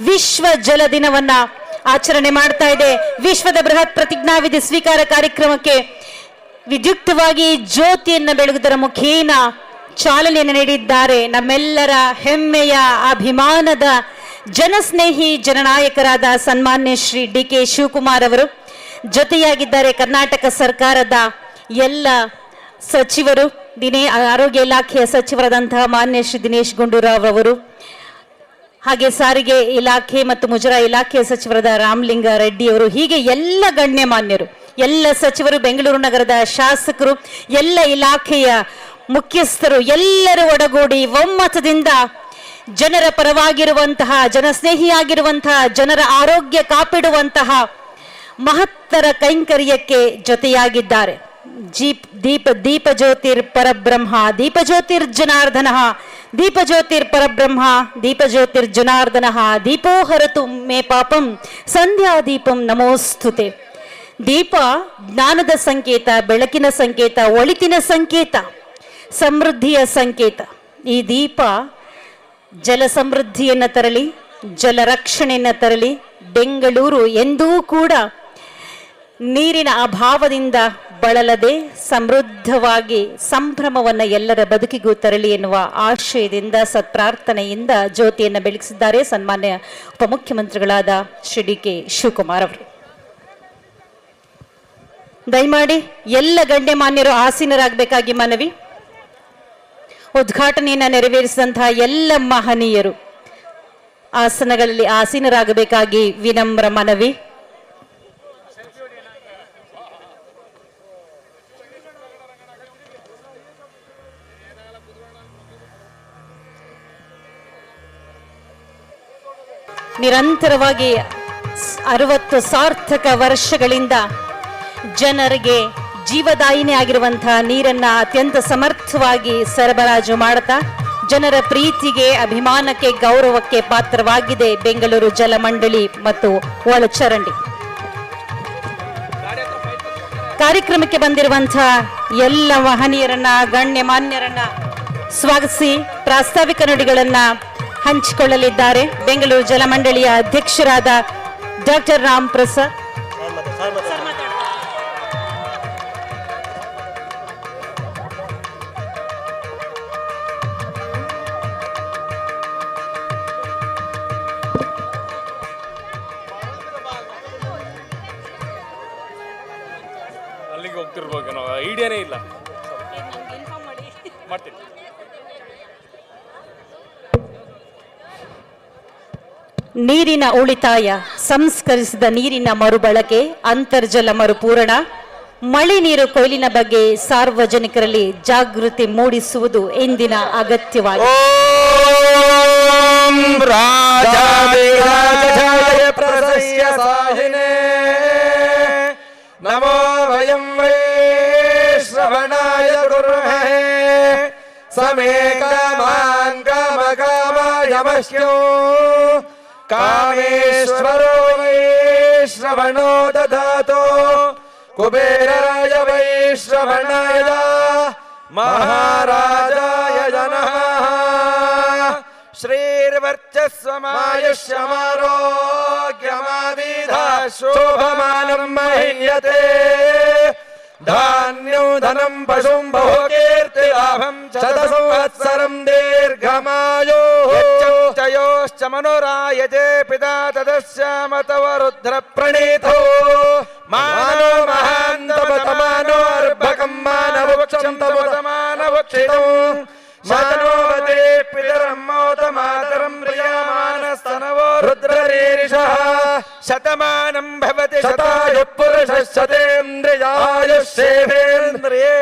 ವಿಶ್ವ ಜಲ ದಿನವನ್ನ ಆಚರಣೆ ಮಾಡ್ತಾ ಇದೆ. ವಿಶ್ವದ ಬೃಹತ್ ಪ್ರತಿಜ್ಞಾವಿಧಿ ಸ್ವೀಕಾರ ಕಾರ್ಯಕ್ರಮಕ್ಕೆ ವಿದ್ಯುಕ್ತವಾಗಿ ಜ್ಯೋತಿಯನ್ನ ಬೆಳಗುವುದರ ಮುಖೇನ ಚಾಲನೆಯನ್ನು ನೀಡಿದ್ದಾರೆ. ನಮ್ಮೆಲ್ಲರ ಹೆಮ್ಮೆಯ, ಅಭಿಮಾನದ ಜನಸ್ನೇಹಿ, ಜನನಾಯಕರಾದ ಸನ್ಮಾನ್ಯ ಶ್ರೀ ಡಿ ಕೆ ಶಿವಕುಮಾರ್ ಅವರು, ಜೊತೆಯಾಗಿದ್ದಾರೆ ಕರ್ನಾಟಕ ಸರ್ಕಾರದ ಎಲ್ಲ ಸಚಿವರು, ದಿನೇ, ಆರೋಗ್ಯ ಇಲಾಖೆಯ ಸಚಿವರಾದಂತಹ ಮಾನ್ಯ ಶ್ರೀ ದಿನೇಶ್ ಗುಂಡೂರಾವ್ ಅವರು ಹಾಗೆ ಸಾರಿಗೆ ಇಲಾಖೆ ಮತ್ತು ಮುಜರಾ ಇಲಾಖೆಯ ಸಚಿವರಾದ ರಾಮಲಿಂಗ ರೆಡ್ಡಿ ಅವರು ಹೀಗೆ ಎಲ್ಲ ಗಣ್ಯಮಾನ್ಯರು, ಎಲ್ಲ ಸಚಿವರು, ಬೆಂಗಳೂರು ನಗರದ ಶಾಸಕರು, ಎಲ್ಲ ಇಲಾಖೆಯ ಮುಖ್ಯಸ್ಥರು ಎಲ್ಲರೂ ಒಡಗೂಡಿ ಒಮ್ಮತದಿಂದ ಜನರ ಪರವಾಗಿರುವಂತಹ, ಜನಸ್ನೇಹಿಯಾಗಿರುವಂತಹ, ಜನರ ಆರೋಗ್ಯ ಕಾಪಿಡುವಂತಹ ಮಹತ್ತರ ಕೈಂಕರ್ಯಕ್ಕೆ ಜೊತೆಯಾಗಿದ್ದಾರೆ. ಜೀಪ್ ದೀಪ ದೀಪ ಜ್ಯೋತಿರ್ ಪರಬ್ರಹ್ಮ ದೀಪ ಜ್ಯೋತಿರ್ ದೀಪ ಜ್ಯೋತಿರ್ ಪರಬ್ರಹ್ಮ, ದೀಪಜ್ಯೋತಿರ್ ಜ್ಯೋತಿರ್ ಜನಾರ್ದನ, ದೀಪೋ ಹರತು ಮೇ ಪಾಪಂ, ಸಂಧ್ಯಾ ದೀಪಂ ನಮೋಸ್ತುತೆ. ದೀಪ, ಜ್ಞಾನದ ಸಂಕೇತ, ಬೆಳಕಿನ ಸಂಕೇತ, ಒಳಿತಿನ ಸಂಕೇತ, ಸಮೃದ್ಧಿಯ ಸಂಕೇತ. ಈ ದೀಪ ಜಲ ಸಮೃದ್ಧಿಯನ್ನು ತರಲಿ, ಜಲ ರಕ್ಷಣೆಯನ್ನು ತರಲಿ, ಬೆಂಗಳೂರು ಎಂದೂ ಕೂಡ ನೀರಿನ ಅಭಾವದಿಂದ ಬಳಲದೆ ಸಮೃದ್ಧವಾಗಿ ಸಂಭ್ರಮವನ್ನು ಎಲ್ಲರ ಬದುಕಿಗೂ ತರಲಿ ಎನ್ನುವ ಆಶಯದಿಂದ ಸತ್ಪ್ರಾರ್ಥನೆಯಿಂದ ಜ್ಯೋತಿಯನ್ನು ಬೆಳಗಿಸಿದ್ದಾರೆ ಸನ್ಮಾನ್ಯ ಉಪಮುಖ್ಯಮಂತ್ರಿಗಳಾದ ಶ್ರೀ ಡಿ ಕೆ ಶಿವಕುಮಾರ್ ಅವರು. ದಯಮಾಡಿ ಎಲ್ಲ ಗಣ್ಯಮಾನ್ಯರು ಆಸೀನರಾಗಬೇಕಾಗಿ ಮನವಿ. ಉದ್ಘಾಟನೆಯನ್ನು ನೆರವೇರಿಸಿದಂತಹ ಎಲ್ಲ ಮಹನೀಯರು ಆಸನಗಳಲ್ಲಿ ಆಸೀನರಾಗಬೇಕಾಗಿ ವಿನಮ್ರ ಮನವಿ. ನಿರಂತರವಾಗಿ ಅರವತ್ತು ಸಾರ್ಥಕ ವರ್ಷಗಳಿಂದ ಜನರಿಗೆ ಜೀವದಾಯಿನಿ ಆಗಿರುವಂತಹ ನೀರನ್ನ ಅತ್ಯಂತ ಸಮರ್ಥವಾಗಿ ಸರಬರಾಜು ಮಾಡುತ್ತಾ ಜನರ ಪ್ರೀತಿಗೆ, ಅಭಿಮಾನಕ್ಕೆ, ಗೌರವಕ್ಕೆ ಪಾತ್ರವಾಗಿದೆ ಬೆಂಗಳೂರು ಜಲಮಂಡಳಿ ಮತ್ತು ಒಳಚರಂಡಿ. ಕಾರ್ಯಕ್ರಮಕ್ಕೆ ಬಂದಿರುವಂತಹ ಎಲ್ಲ ಗಣ್ಯ ಗಣ್ಯಮಾನ್ಯರನ್ನ ಸ್ವಾಗತಿಸಿ, ಪ್ರಾಸ್ತಾವಿಕ ನುಡಿಗಳನ್ನ ಹಂಚಿಕೊಳ್ಳಲಿದ್ದಾರೆ. ಬೆಂಗಳೂರು ಜಲಮಂಡಳಿಯ ಅಧ್ಯಕ್ಷರಾದ ಡಾಕ್ಟರ್ ರಾಮ್ ಪ್ರಸಾದ್. ಅಲ್ಲಿಗೆ ಹೋಗ್ತಿರ್ಬೇಕು ನಾವು. ಐಡಿಯಾನೇ ಇಲ್ಲ. ನೀರಿನ ಉಳಿತಾಯ, ಸಂಸ್ಕರಿಸಿದ ನೀರಿನ ಮರುಬಳಕೆ, ಅಂತರ್ಜಲ ಮರುಪೂರಣ, ಮಳೆ ನೀರು ಕೊಯ್ಲಿನ ಬಗ್ಗೆ ಸಾರ್ವಜನಿಕರಲ್ಲಿ ಜಾಗೃತಿ ಮೂಡಿಸುವುದು ಇಂದಿನ ಅಗತ್ಯವಾಗಿದೆ. ನಮೋ ವಯಂ ಶ್ರವಣಾಯ ಗುರುಮಹೇ. ಸಮೇ ಕಾಮಾನ್ ಕಾಮ ಕಾಮಾಯಮಶ್ಯೋ ಕಾಮೇಶ್ವರೋ कामेश्वरो वैश्रवणो दधातो कुबेराय वैश्रवणाय महाराजाय जनः श्रीर्वर्चस्वमायुष्यमारोग्यमाविधा शोभमानं मह्यते धान्यं धनं पशुं बहु कीर्तिलाभं शतसंवत्सरं दीर्घमायो మనురాయజే పితా తదశ్యామ తవ రుద్ర ప్రణీతో మానో మహాంతమతమానో అర్భకం మానవక్షం తమతమానవక్షితం మానోవదే పితరమ్మోత మాతరం ప్రియామానస్తనవో రుద్రరీరిష శతమానం భవతి శతాయు పురుష శతేంద్రియాయుష్ సేవేంద్రియే